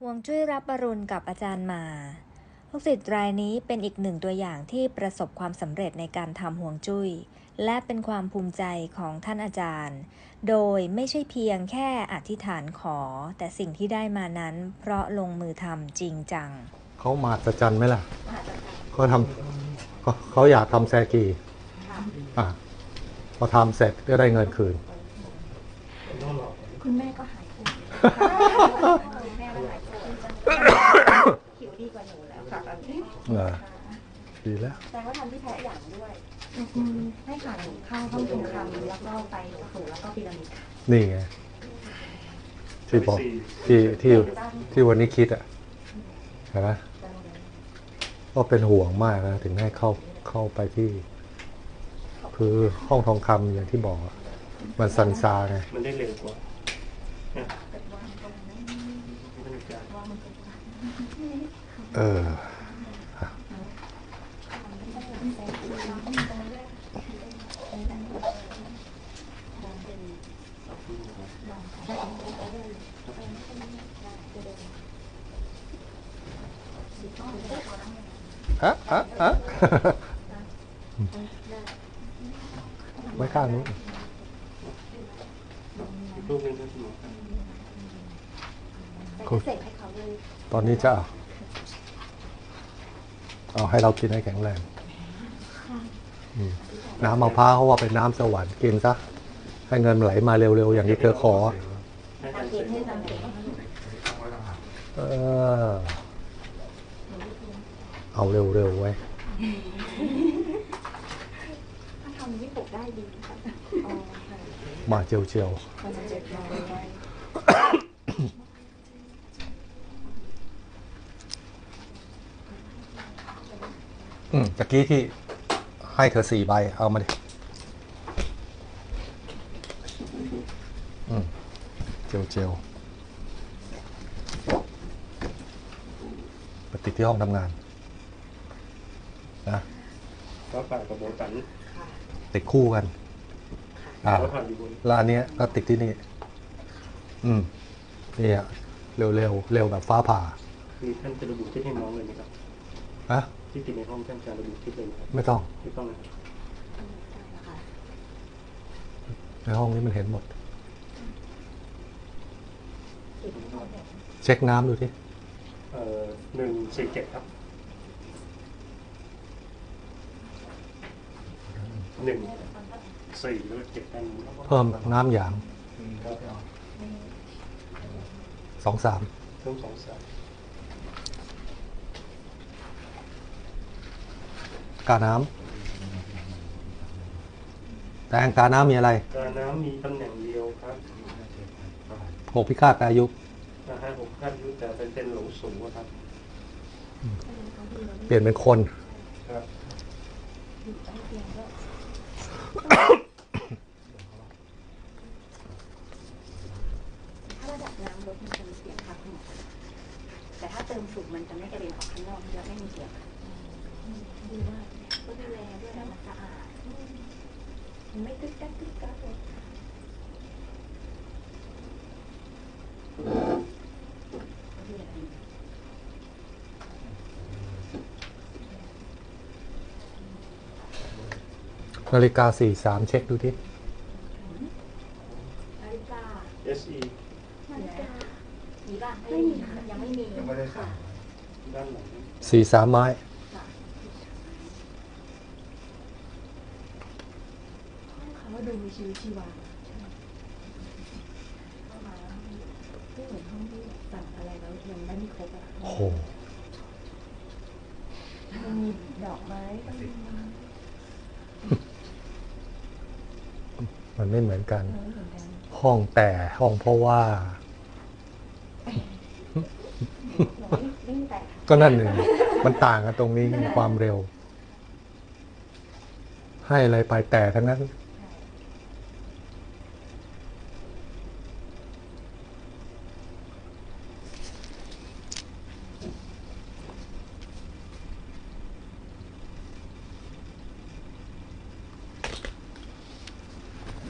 ห่วงจุ้ยรับบรุณกับอาจารย์มา ลูกศิษย์รายนี้เป็นอีกหนึ่งตัวอย่างที่ประสบความสำเร็จในการทำห่วงจุ้ย และเป็นความภูมิใจของท่านอาจารย์ โดยไม่ใช่เพียงแค่อธิษฐานขอ แต่สิ่งที่ได้มานั้น เพราะลงมือทำจริงจัง เขามาสจันไหมล่ะเขาทำเขาเขาอยากทำแซกีอะพอทำเสร็จก็ได้เงินคืน คุณแม่ก็หายป่วยคุณแม่ก็หายป่วยผิวดีกว่าหนูแล้วค่ะต อนนี้เออดีแล้วแสดงว่าทำที่แพ้อย่างด้วยให้ค่ะหนูเข้าห้องทองคำแล้วก็ไปสู่แล้วก็พีระมิดค่ะนี่ไงที่บอกที่ที่ที่วันนี้คิดอะเห็นไหมก็เป็นห่วงมากนะถึงให้เข้าเข้าไปที่ คือห้องทองคำอย่างที่บอกอะมันซันซาไงมันได้เร็วกว่าเนี่ยเออ อะอะอะไว้ข้างนู้นอีกรูปหนึงครับคุณหมอครับแต่พิเศษให้เขาเลยตอนนี้จะเอาเอาให้เรากินให้แข็งแรง น้ำมะพร้าวเขาว่าเป็นน้ำสวรรค์กินซะ ให้เงินไหลมาเร็วๆ อย่างที่เธอขอ ให้อาจาเสร็จให้ทำเก่งเออเอาเร็วๆไว้ถ้าทำนี่ปกได้ดีค่ะมาเจียวเจ็บน้อยๆอืมตะกี้ที่ให้เธอสี่ใบ เอามาดิ อืม เจียวเจียวๆไปติดที่ห้องทำงานนะฟ้าผ่ากับโบตันติดคู่กัน อ่าฟ้าผ่าอยู่บนแล้วอันเนี้ยก็ติดที่นี่ อืมนี่อะเร็วเร็วเร็วแบบฟ้าผ่าคือท่านจะระบุที่ให้น้องเลยไหมครับอะที่ติดในห้องท่านจะระบุที่เลยไหมครับไม่ต้อง ไม่ต้องนะครับในห้องนี้มันเห็นหมด เช็คน้ำดูที่เอ่อหนึ่งสี่เจ็ดครับหนึ่งสี่แล้วก็เจ็ดด้านนี้เพิ่มน้ำหยางสองสามเพิ่มสองสามกาน้ำแตงกาน้ำมีอะไร การน้ำมีตำแหน่งเดียวครับ หกพิฆาตอายุนะฮะผมคาดยุแต่เป็นเป็นหลงสูงอะครับ เปลี่ยนเป็นคนครับถ้าระดับน้ำลดมันจะมีเสียงค่ะคุณหมอแต่ถ้าเติมสูงมันจะไม่กระเด็นออกข้างนอกเยอะไม่มีเสียงค่ะดีมากก็ดูแลด้วยนะมันสะอาดมันไม่ตึ๊กกักตึ๊กกักเลย นาฬิกาสี่สามเช็คดูที่นาฬิกา SE นาฬิกามีป่ะไม่มีค่ะยังไม่มียังไม่ได้ค่ะด้านหลังสี่สามไม้เขาว่าดูมีชีวิตชีวาเข้ามาไม่เหมือนห้องที่สั่งอะไรแล้วยังได้ไม่ครบอะโอ้โห มันมีดอกไม้ต้องมี มันไม่เหมือนกันเหมือนกัน ห้องแต่ห้องเพราะว่าหนูไม่ไม่มีแต่ค่ะก็นั่นหนึ่งมันต่างกันตรงนี้ความเร็ว ให้อะไรไปแต่ทั้งนั้น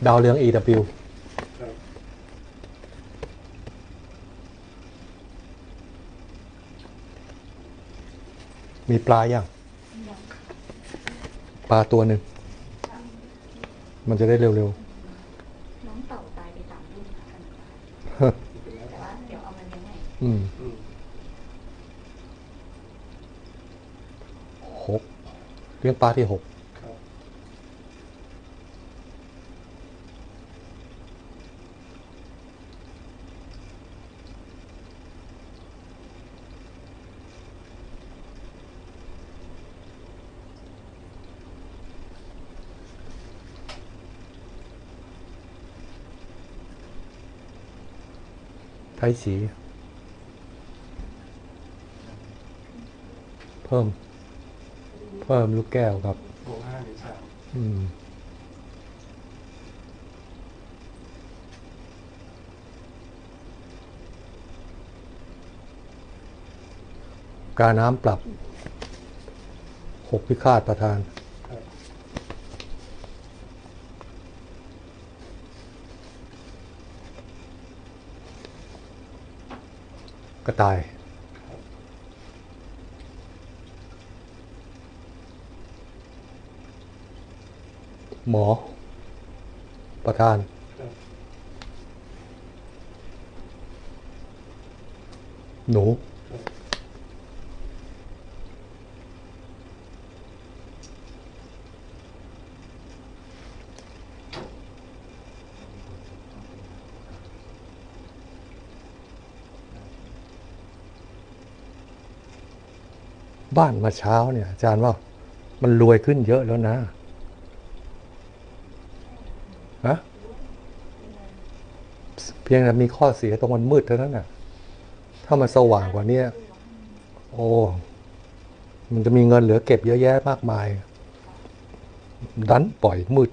ดาวเรือง EW มีปลาอย่างปลาตัวหนึ่ง มันจะได้เร็วน้องเต่าตายไปสามรุ่นแๆต่ว่าเดี๋ยวเอามันเลี้งหกเลียงปลาที่หก ครับไทยสี เพิ่ม เพิ่มลูกแก้วครับบวกห้าหรือสามอืมการน้ำปรับหกพิฆาตประธาน ครับ กระต่าย หมอ ประธาน หนู บ้านมาเช้าเนี่ยอาจารย์ว่ามันรวยขึ้นเยอะแล้วนะฮะเพียงแต่มีข้อเสียตรงมันมืดเท่านั้นน่ะ ถ้ามันสว่างกว่านี้โอ้มันจะมีเงินเหลือเก็บเยอะแยะมากมาย ดันปล่อยมืด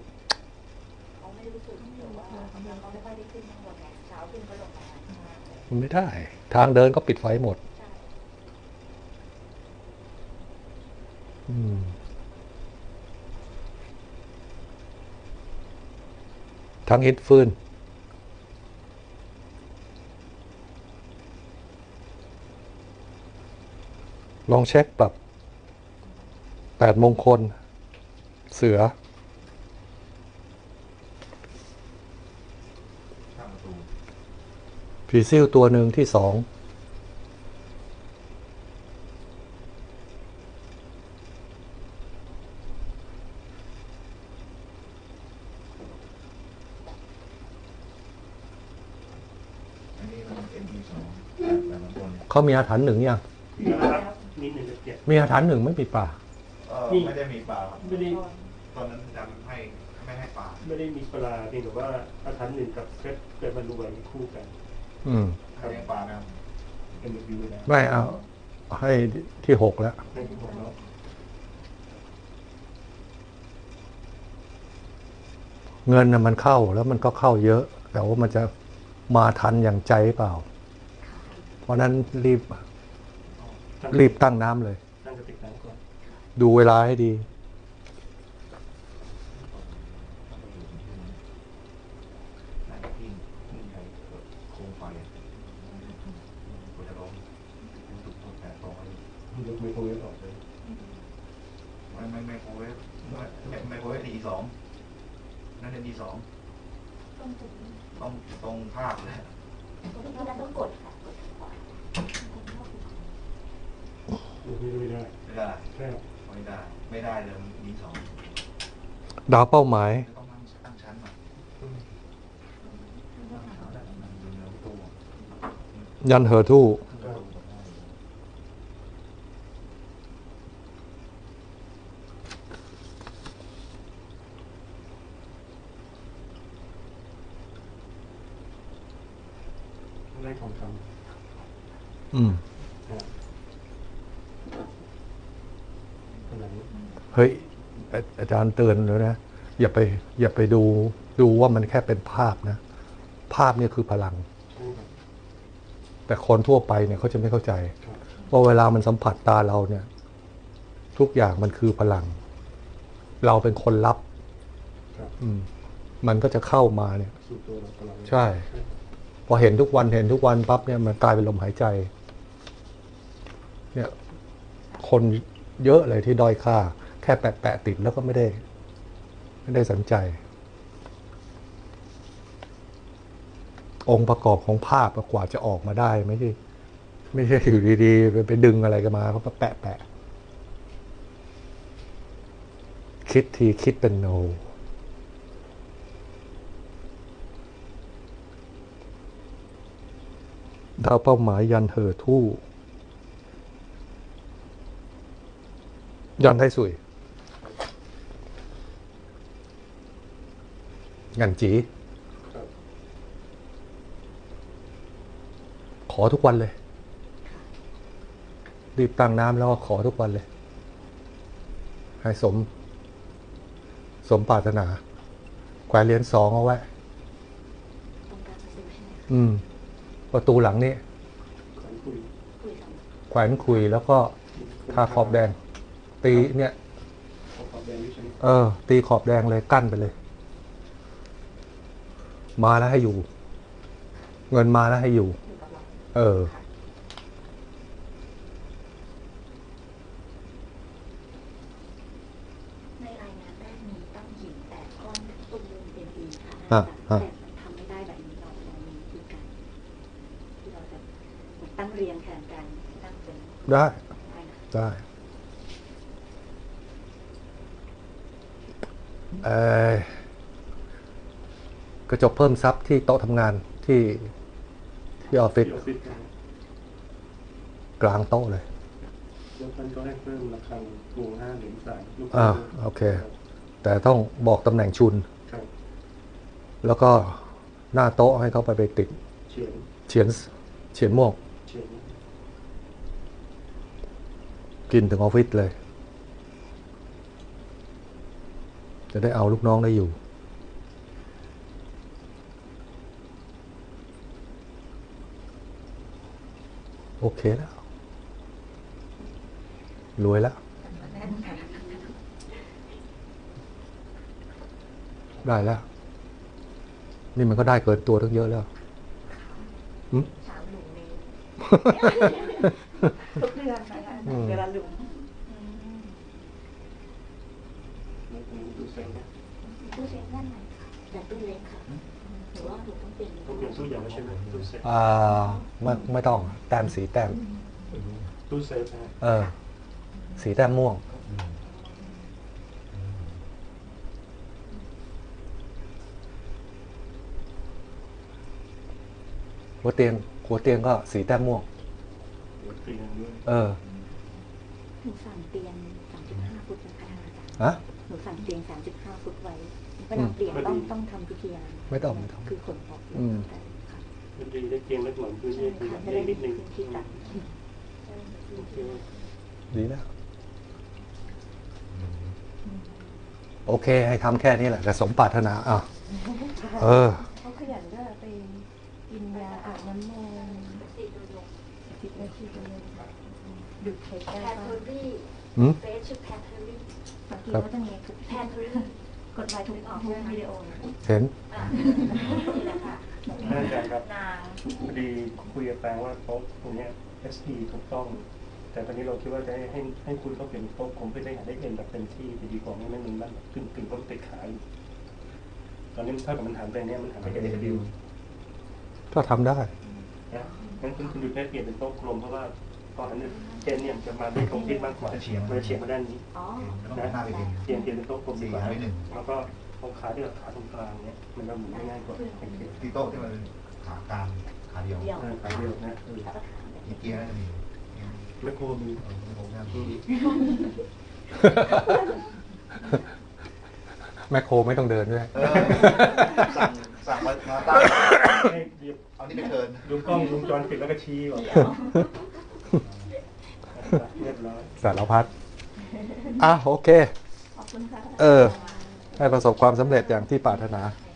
มันไม่ได้ ทางเดินก็ปิดไฟหมด ใช่ อืม ทั้งฮิตฟืนลองเช็คปรับแปดมงคล เสือผีซิ่วตัวหนึ่งที่สอง อันนี้มันเป็นที่สองแต่บางคน เขามีอาถรรพ์หนึ่งยังนะครับมีหนึ่งกับเจ็ดมีอาถรรพ์หนึ่งไม่มีป่าเออนี่ไม่ได้มีปลาครับไม่ได้ตอนนั้นจำให้ไม่ให้ปลาไม่ได้มีปลาเพียงแต่ว่าอาถรรพ์หนึ่งกับเพชรเกิดมารวยคู่กันอืมให้เลี้ยงปลานะครับเป็นวิวนะไม่เอาให้ที่หกแล้วนั่นคือผมเนาะเงินนะมันเข้าแล้วมันก็เข้าเยอะ แต่ว่ามันจะมาทันอย่างใจเปล่าเพ ราะนั้นรีบตั้งรีบตั้งน้ำเลยตั้งกระติกน้ำก่อนดูเวลาให้ดีไหนที่ที่ใหญ่โคมไฟกูจะร้องถูกถูกแปดร้อยยกไมโครเวฟออกเลยไม่ไม่ไม่โคเวฟไม่ไม่ไม่โคเวฟดีสองนั่นเป็นดีสองต้องจุดต้องตรงภาพเลย ต้องต้องกดค่ะกดขวาย กไม่ได้ ไม่ได้ แค่ ไม่ได้ ไม่ได้เลยดีสอง ดาวเป้าหมาย ยันเฮอร์ทู่ตั้งชั้นมา อืม เอาได้มันดูเนื้อตัว ยันเหอทู่ ครับ ได้ของคำ อืม นะขนาดนี้ เฮ้ย อาอาจารย์เตือนแล้วนะอย่าไปอย่าไปดูดูว่ามันแค่เป็นภาพนะ ภาพเนี่ยคือพลังใช่ครับแต่คนทั่วไปเนี่ยเขาจะไม่เข้าใจครับว่าเวลามันสัมผัสตาเราเนี่ย ทุกอย่างมันคือพลัง เราเป็นคนรับครับอืมมันก็จะเข้ามาเนี่ยสู่ตัวเราตลอดใช่ พอเห็นทุกวันเห็นทุกวันปั๊บเนี่ยมันกลายเป็นลมหายใจ เนี่ย คนเยอะเลยที่ด้อยค่า แค่แปะแปะติดแล้วก็ไม่ได้ ไม่ได้สนใจ องค์ประกอบของภาพกว่าจะออกมาได้ไม่ใช่ไม่ใช่อยู่ดีๆไปไปดึงอะไรกันมาเขาก็แปะแปะคิดทีคิดเป็นโนดาวเป้าหมายยันเหอทู่ยันให้ส วยยันจีขอทุกวันเลย รีบตั้งน้ำแล้วก็ขอทุกวันเลย ให้สม สมปรารถนาแขวนเหรียญสองเอาไว้ประตูหมคะอืม ประตูหลังนี้ขอนคุยคุยสองแขวนคุยแล้วก็ทาขอบแดง ตีเนี่ย เออ ตีขอบแดงเลยกั้นไปเลย มาแล้วให้อยู่ เงินมาแล้วให้อยู่อยู่กับเราเออ ในรายงานแรกมีต้องหินแต่ก้อนตุ้มเป็นดีค่ะอะแต่อะทำไม่ได้แบบนี้เราเรามีวิธีการที่เราจะเหมือนตั้งเรียงแทนกันตั้งเป็นได้ได้นะได้เออ กระจกเพิ่มซับที่โต๊ะทำงานที่ที่ออฟฟิศที่ออฟฟิศนะกลางโต๊ะเลยแล้วท่านก็ให้เพิ่มระฆังวงห้าเหรียญสามลูกอ่าโอเค แต่ต้องบอกตำแหน่งชุน ครับแล้วก็หน้าโต๊ะให้เขาไปไปติดเฉียนเฉียนเฉียนม่วงเฉียนกินถึงออฟฟิศเลย จะได้เอาลูกน้องได้อยู่ โอเคแล้ว รวยแล้ว ได้แล้ว นี่มันก็ได้เกินตัวตั้งเยอะแล้วสามหลุมนี้ทุกเดือนนะคะอืมเดือนละหลุมแล้วตรงนี้ดูเซ็งนะตู้เซฟด้านในค่ะแต่ตู้เล็กค่ะ หรือว่าหนูต้องเปลี่ยนต้องเปลี่ยนตู้ใหญ่แล้วใช่ไหมตู้เซฟอ่าไม่ไม่ต้องแต้มสีแต้มตู้เซฟนะฮะเออ สีแต้มม่วง หัวเตียงหัวเตียงก็สีแต้มม่วง หัวเตียงด้วยเออ หนูสั่งเตียง3.5ฟุตนะคะอาจารย์ฮะห นูสั่งเตียง3.5ฟุตไว้เวลาเปลี่ยนต้องต้องทำพิธีอะไรไม่ต้องไม่ต้องคือขนออกอืมได้ค่ะมันดีได้เตียงเล็กหน่อยพื้นที่ใช่คือค่ะจะเล็ได้กนิดนึงพื้นที่ตัดโอเคดีแล้ว โอเค ให้ทำแค่นี้แหละแต่สมปรารถนาอะเออ เขาขยันด้วยไปกินยาอาบน้ำมนต์สิบนาทีไปเลยหยุดหายใจแพนบ้างเทอรี่อืม เฟซชื่อแพนเทอรี่ บางทีก็จะมีทุกแพนเทอรี่กดไลค์ทุกออกทุกวิดีโอเห็นอะนี่แหละค่ะท่านอาจารย์ครับนางพอดีคุยกับแปลงว่าโต๊ะตรงเนี้ย SE ถูกต้อง แต่ตอนนี้เราคิดว่าจะให้ให้ให้คุณเขาเปลี่ยนโต๊ะผมเพื่อได้หาได้เอ็นแบบเต็มที่จะดีกว่าไม่ไม่มึนบ้างกึ่งกึ่งต้นติดขาอยู่ตอนนี้เท่ากับมันหันไปเนี่ยมันหันไปเอ็นดิวก็ทำได้นะงั้นคุณคุณหยุดได้เปลี่ยนเป็นโต๊ะกลมเพราะว่า พอหันเนี่ยเอ็นเนี่ยจะมาได้ตรงที่มากกว่ามันจะเฉียงมาด้านนี้อ๋อต้องหน้าไปดินเปลี่ยนเปลี่ยนเป็นโต๊ะกลมดีกว่าสี่ร้อยหนึ่งแล้วก็เอาขาที่กับขาตรงกลางเนี่ยมันจะหมุนได้ง่ายกว่าโอเคที่โต๊ะที่มันขากลางขาเดียวเดี่ยวอ่าขาเดียวนะเออแล้วก็ถามแบบอีนี้เกียร์น่าจะมีไม่กลัวมีเออไม่คงน่าอืมีมแมคโครไม่ต้องเดินด้วยเออสั่งสั่งมามาตั้งให้เรียบเอานี่ไปเทิร์นดูกล้องวงจรปิดแล้วก็ชี้ว่าเรียบร้อย สารพัดอะโอเค ขอบคุณค่ะ เออ ให้ประสบความสำเร็จอย่างที่ปรารถนาไหน